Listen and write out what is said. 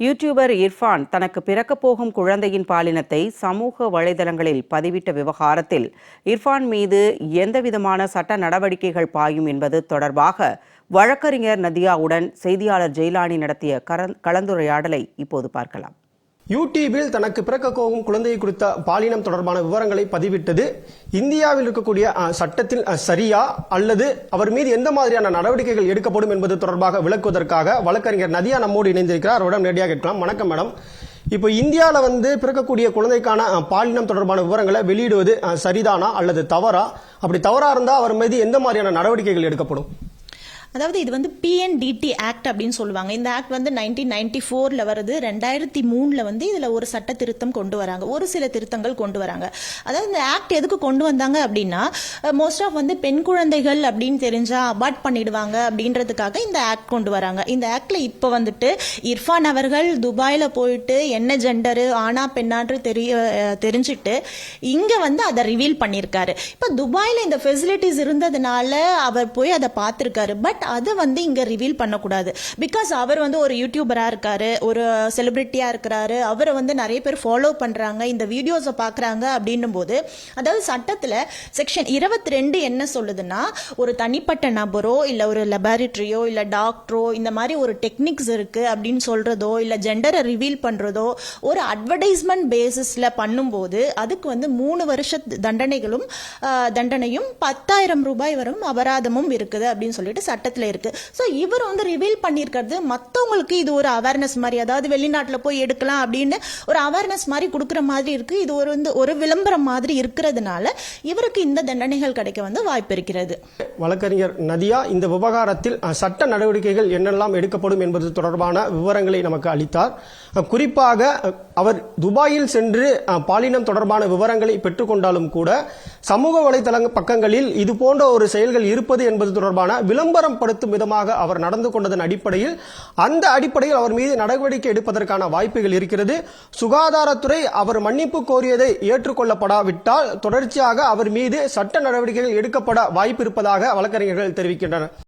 YouTuber Irfan தனக்கு பிறக்கப் போகும் குழந்தையின் பாலினத்தை சமூக வலைதளங்களில் பதிவிட்ட விவகாரத்தில் இர்ஃபான் மீது எந்தவிதமான சட்ட நடவடிக்கைகள் பாயும் என்பது தொடர்பாக வழக்கறிஞர் நதியாவுடன் செய்தியாளர் ஜெயலானி நடத்திய கலந்துரையாடலை இப்போது பார்க்கலாம். யூடியூபில் தனக்கு பிறக்க போகும் குழந்தையை குறித்த பாலினம் தொடர்பான விவரங்களை பதிவிட்டது. இந்தியாவில் இருக்கக்கூடிய சட்டத்தில் சரியா அல்லது அவர் மீது எந்த மாதிரியான நடவடிக்கைகள் எடுக்கப்படும் என்பது தொடர்பாக விளக்குவதற்காக வழக்கறிஞர் நதியா நம்மோடு இணைந்திருக்கிறார். அவரிடம் நேரடியாக கேட்கலாம். வணக்கம் மேடம். இப்போ இந்தியாவில் வந்து பிறக்கக்கூடிய குழந்தைக்கான பாலினம் தொடர்பான விவரங்களை வெளியிடுவது சரிதானா அல்லது தவறா? அப்படி தவறா இருந்தால் அவர் மீது எந்த மாதிரியான நடவடிக்கைகள் எடுக்கப்படும்? அதாவது இது வந்து பிஎன்டிடி ஆக்ட் அப்படின்னு சொல்லுவாங்க. இந்த ஆக்ட் வந்து நைன்டீன் நைன்டி ஃபோரில் வருது. ரெண்டாயிரத்தி மூணில் வந்து இதில் ஒரு சட்ட திருத்தம் கொண்டு வராங்க. ஒரு சில திருத்தங்கள் கொண்டு வராங்க. அதாவது இந்த ஆக்ட் எதுக்கு கொண்டு வந்தாங்க அப்படின்னா மோஸ்ட் ஆஃப் வந்து பெண் குழந்தைகள் அப்படின்னு தெரிஞ்சா அபார்ட் பண்ணிடுவாங்க அப்படின்றதுக்காக இந்த ஆக்ட் கொண்டு வராங்க. இந்த ஆக்டில் இப்போ வந்துட்டு இர்ஃபான் அவர்கள் துபாயில் போயிட்டு என்ன ஜெண்டரு ஆனா பெண்ணான்று தெரிய தெரிஞ்சுட்டு இங்கே வந்து அதை ரிவீல் பண்ணியிருக்காரு. இப்போ துபாயில் இந்த ஃபெசிலிட்டிஸ் இருந்ததுனால அவர் போய் அதை பார்த்துருக்காரு. பட் அதை வந்து இங்க ரிவீல் பண்ணக்கூடாது. பிகாஸ் அவர் வந்து ஒரு யூடியூபரா இருக்காரு ஒரு செலிபிரிட்டியா இருக்கிறாரு அவரை வந்து நிறைய பேர் ஃபாலோ பண்றாங்க இந்த வீடியோஸை பார்க்குறாங்க அப்படின்னும் போது அதாவது சட்டத்துல செக்ஷன் இருபத்தி ரெண்டு என்ன சொல்லுதுன்னா ஒரு தனிப்பட்ட நபரோ இல்ல ஒரு லெபாரிட்டரியோ இல்ல டாக்டரோ இந்த மாதிரி ஒரு டெக்னிக்ஸ் இருக்கு அப்படின்னு சொல்றதோ இல்ல ஜெண்டரை ரிவீல் பண்றதோ ஒரு அட்வர்டைஸ்மெண்ட் பேசிஸ்ல பண்ணும்போது அதுக்கு வந்து மூணு வருஷ தண்டனைகளும் தண்டனையும் பத்தாயிரம் ரூபாய் வரும் அபராதமும் இருக்குது அப்படின்னு சொல்லிட்டு கட்டத்தில் இருக்கு. ஸோ இவர் வந்து ரிவீல் பண்ணியிருக்கிறது மற்றவங்களுக்கு இது ஒரு அவேர்னஸ் மாதிரி அதாவது வெளிநாட்டில் போய் எடுக்கலாம் அப்படின்னு ஒரு அவேர்னஸ் மாதிரி கொடுக்குற மாதிரி இருக்கு. இது ஒரு வந்து ஒரு விளம்பரம் மாதிரி இருக்கிறதுனால இவருக்கு இந்த தண்டனைகள் கிடைக்க வந்து வாய்ப்பு இருக்கிறது. வழக்கறிஞர் நதியா இந்த விவகாரத்தில் சட்ட நடவடிக்கைகள் என்னெல்லாம் எடுக்கப்படும் என்பது தொடர்பான விவரங்களை நமக்கு அளித்தார். குறிப்பாக அவர் துபாயில் சென்று பாலினம் தொடர்பான விவரங்களை பெற்றுக்கொண்டாலும் கூட சமூக வலைதள பக்கங்களில் இது போன்ற ஒரு செயல்கள் இருப்பது என்பது தொடர்பான விளம்பரம் படுத்தும் விதமாக அவர் நடந்து கொண்டதன் அடிப்படையில் அந்த அடிப்படையில் அவர் மீது நடவடிக்கை எடுப்பதற்கான வாய்ப்புகள் இருக்கிறது. சுகாதாரத்துறை அவர் மன்னிப்பு கோரியதை ஏற்றுக்கொள்ளப்படாவிட்டால் தொடர்ச்சியாக அவர் மீது சட்ட நடவடிக்கைகள் எடுக்கப்பட வாய்ப்பு இருப்பதாக வழக்கறிஞர்கள் தெரிவிக்கின்றனர்.